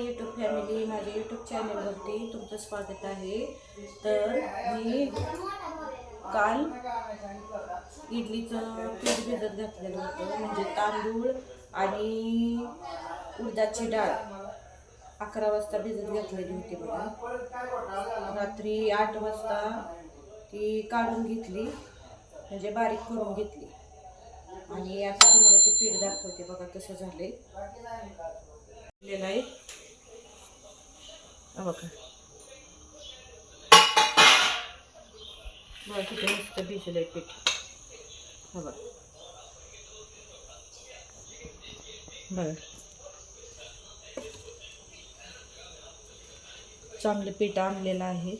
YouTube family माझ्या YouTube चॅनलवरती तुमचं स्वागत आहे. तर मी काल इडलीचं पीठ भिजत घातलेलं होतं म्हणजे तांदूळ आणि उडदाची डाळ. अकरा वाजता भिजत घातलेली होती बघा. रात्री आठ वाजता ती काढून घेतली म्हणजे बारीक करून घेतली. आणि आता तुम्हाला ती पीठ दाखवते बघा कसं झाले आहे बघा. बघा किती मस्त भिजलं आहे पीठ. हा बघा. बघा. चांगलं पीठ आणलेलं आहे.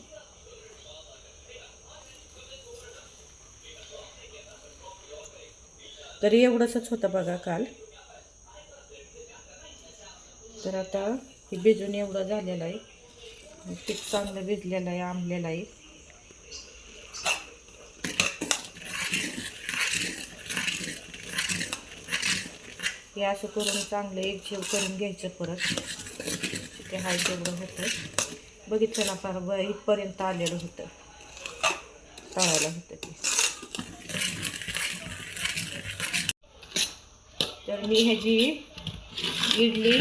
तरी एवढंच होतं बघा काल. तर आता हे भिजून एवढं झालेलं आहे. पीठ चांगलं भिजलेलं आहे आंबलेलं आहे. हे असं करून चांगलं एक जीव करून घ्यायचं परत. ते हाय तेवढं होतं. बघितलं ना फार ब इथपर्यंत आलेलं होतं. तळायला होतं ते. तर मी ह्याची इडली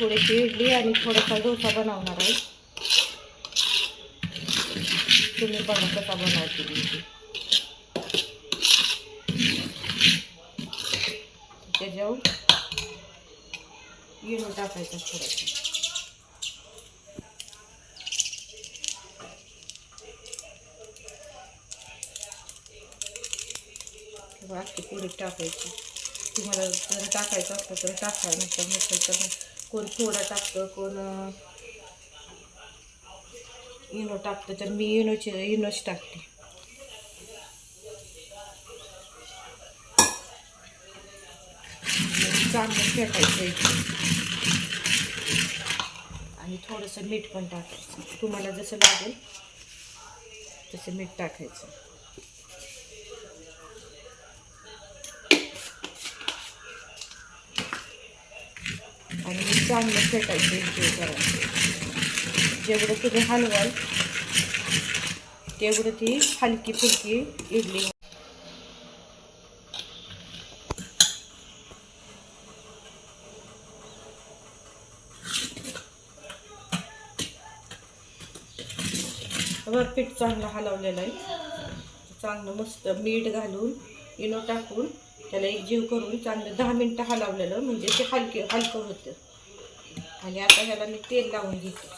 थोडीशी इडली आणि थोडासा डोसा बनवणार आहे. तुम्ही बघा कसा बनवायची इडली. जाऊ त्याच्यावर टाकायचं थोडंसं. थोडासा बाकी पुढे टाकायची. तुम्हाला जर टाकायचं असलं तर टाका नंतर नसेल तर कोण थोडा टाकतं कोण इनो टाकतं तर मी इनोचे इनोच टाकते. चांगलं फेटायचं आणि थोडंसं मीठ पण टाकायचं. तुम्हाला जसं लागेल तसं मीठ टाकायचं. आणि मग चांगलं फेटायचं इथे करायचं जेवढं तुम्ही हलवाल तेवढं ती हलकी फुलकी इडली. पीठ चांगलं हलवलेलं आहे. चांगलं मस्त मीठ घालून इनो टाकून त्याला एक जीव करून चांगलं दहा मिनटं हलवलेलं म्हणजे ते हलके हलकं होतं. आणि आता ह्याला मी तेल लावून घेते.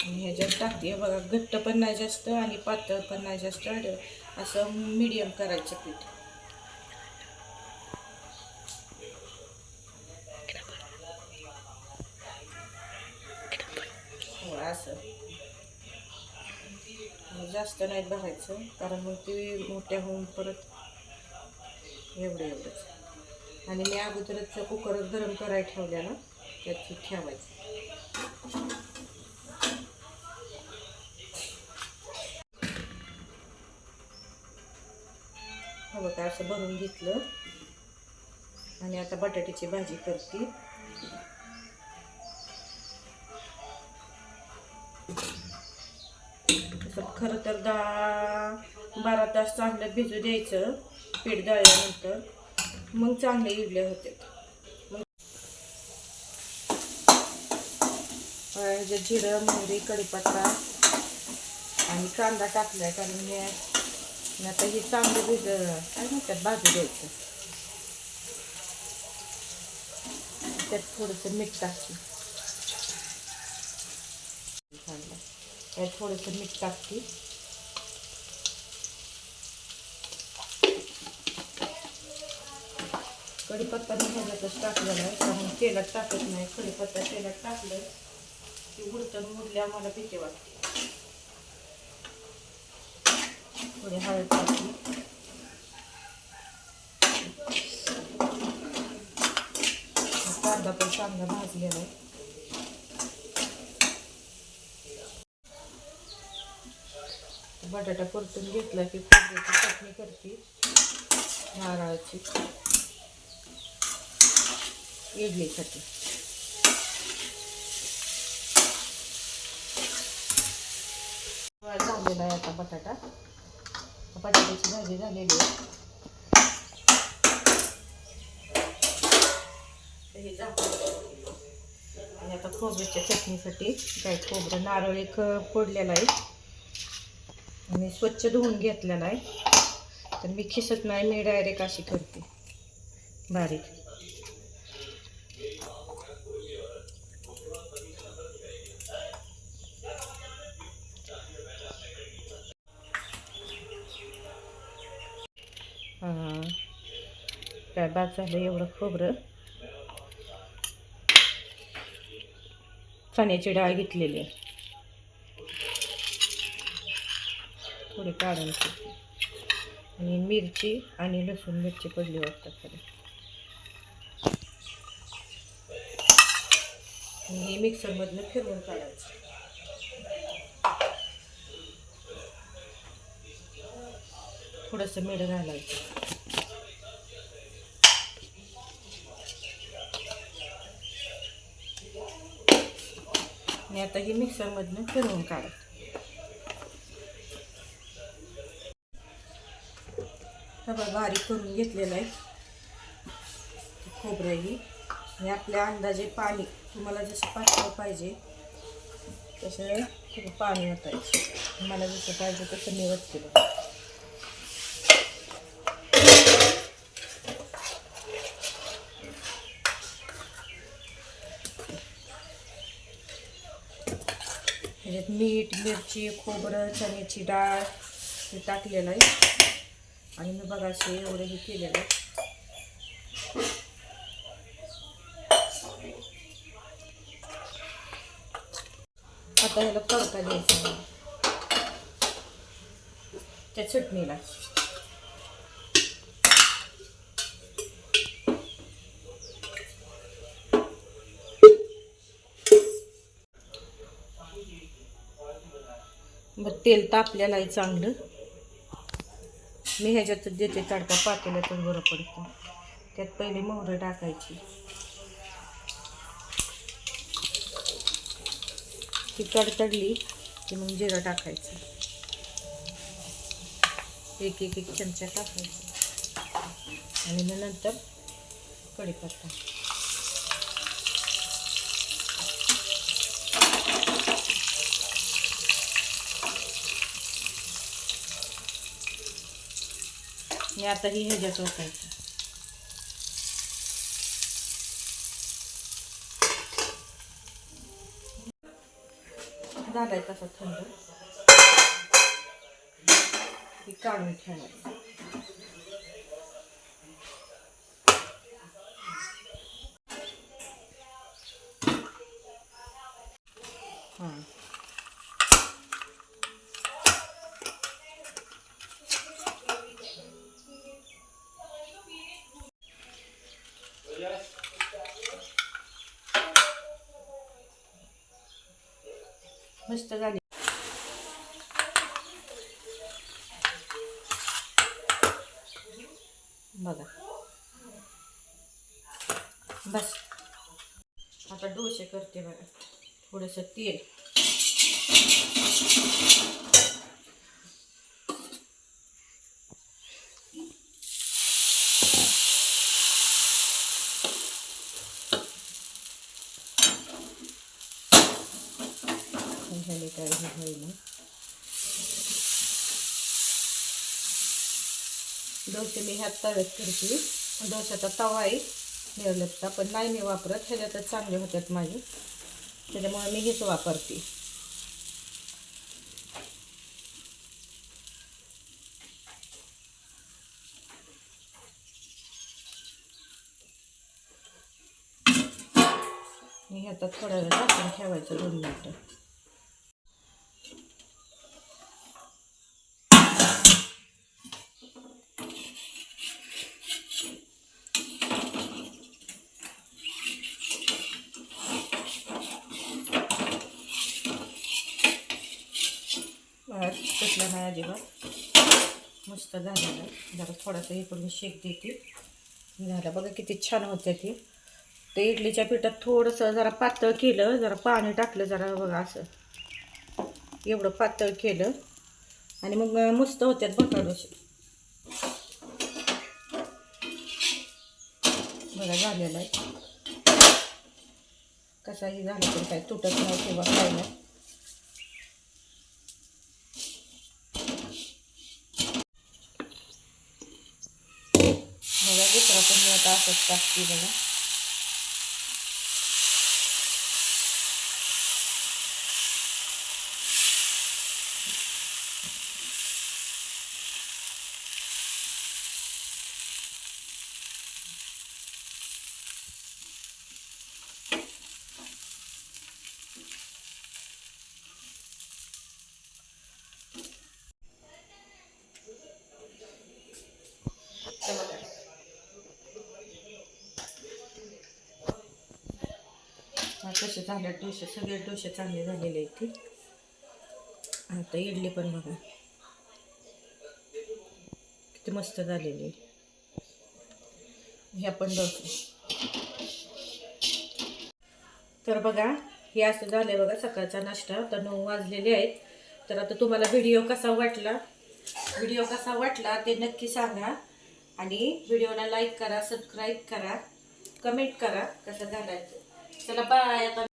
आणि ह्याच्यात टाकते. बघा घट्ट पण नाही जास्त आणि पातळ पण नाही जास्त. असं मीडियम करायचं पीठ. जास्त नाही भरायचं. कारण मग ते मोठ्या होऊन परत एवढं एवढंच. आणि मी अगोदरच कुकर गरम करायला ठेवल्याला त्याची ठेवायचं. हो बघा असं भरून घेतलं. आणि आता बटाट्याची भाजी करते. खरं तर दहा बारा तास चांगलं भिजू द्यायचं पीठ दळल्यानंतर. मग चांगले इडले होते. मग जिरं मोहरी कडीपत्ता आणि कांदा टाकलाय कारण मी आता हे चांगलं भिज काय म्हणतात भाजू द्यायचं त्यात थोडंसं मीठ टाकते चांगलं त्यात थोडंसं मीठ टाकते. कढीपत्ता मी ह्याच्यातच टाकलेला आहे कारण तेलात टाकत नाही. कढीपत्ता तेलात टाकलं की उडतं मुडल्या मला भीती वाटते. थोडी हळद टाकली कांदा पण चांगला भाजलेला आहे. बटाटा परतून घेतला की खोबऱ्याची चटणी करते. नारळाची. इडलीसाठी. झालेला आहे आता बटाटा. बटाट्याची भाजी झालेली आहे. हे आणि आता खोबऱ्याच्या चटणीसाठी काय खोबरं नारळ एक फोडलेला आहे. मी स्वच्छ धुवून घेतलेला आहे. तर मी खिसत नाही मी डायरेक्ट अशी करते. बारीक. हां. काय बाद झालं एवढं खोबरं? चण्याची डाळ घेतलेली आहे. थोडी काढून ठेवते आणि मिरची आणि लसूण मिरची पडली वाटतात खरं हे मिक्सरमधनं फिरवून काढायचं. थोडंसं मीठ घालायचं. आणि आता हे मिक्सरमधनं फिरवून काढायचं. सगळं बारीक करून घेतलेलं आहे. खोबऱ्याही खोबरं ही. आणि आपल्या अंदाजे पाणी तुम्हाला जसं पातळ पाहिजे तसं खूप पाणी ओतायचं मला जसं पाहिजे तसं मी केलं त्याच्यात मीठ मिरची खोबरं चण्याची डाळ हे टाकलेलं आहे. आणि मी बघा असे एवढं हे केलेलं. आता ह्याला तडका द्यायचा. त्या चटणीला. मग तेल तापलेलं आहे चांगलं. मी ह्याच्यातच देते तडका पातेल्यातच बरं पडतं. त्यात पहिले मोहरं टाकायची. ती तडतडली की मग जिरं टाकायचं. एक एक एक चमचा टाकायचा. आणि मग नंतर कढीपत्ता. आणि आता ही ह्याच्यात ओतायचं झालाय तसा हाँ। मस्त झाली. बघा. बस. आता डोसे करते बघा. थोडंसं तेल. झाले तर हे होईल डोसे मी ह्यात तव्यात करते. डोशाचा तवा आहे निर्लपचा पण नाही मी वापरत. ह्याच्यातच चांगले होतात माझे. त्याच्यामुळे मी हेच वापरते. मी ह्याचा थोडा वेळ टाकून ठेवायचं दोन मिनटं. कसला नाही अजिबात मस्त झालेलं आहे जरा थोडासा हे करून शेक देते. झालं. बघा किती छान होते ती. ते इडलीच्या पिठात थोडंसं जरा पातळ केलं. जरा पाणी टाकलं जरा बघा असं. एवढं पातळ केलं. आणि मग मस्त होत्यात बटाडोशी बघा झालेलं आहे. कसाही झालं तरी काय तुटत नाही किंवा काय नाही बघा दुसरा पण मी डोसे झाले डोसे सगळे डोसे चांगले झालेले आहेत आता इडली पण बघा. किती मस्त झालेली आहे. ह्या पण डोसे तर बघा हे असं झालं बघा सकाळचा नाश्ता. तर नऊ वाजलेले आहेत. तर आता तुम्हाला व्हिडिओ कसा वाटला? व्हिडिओ कसा वाटला ते नक्की सांगा. आणि व्हिडिओला लाईक करा सबस्क्राईब करा कमेंट करा कसं झालं चला बाय. आता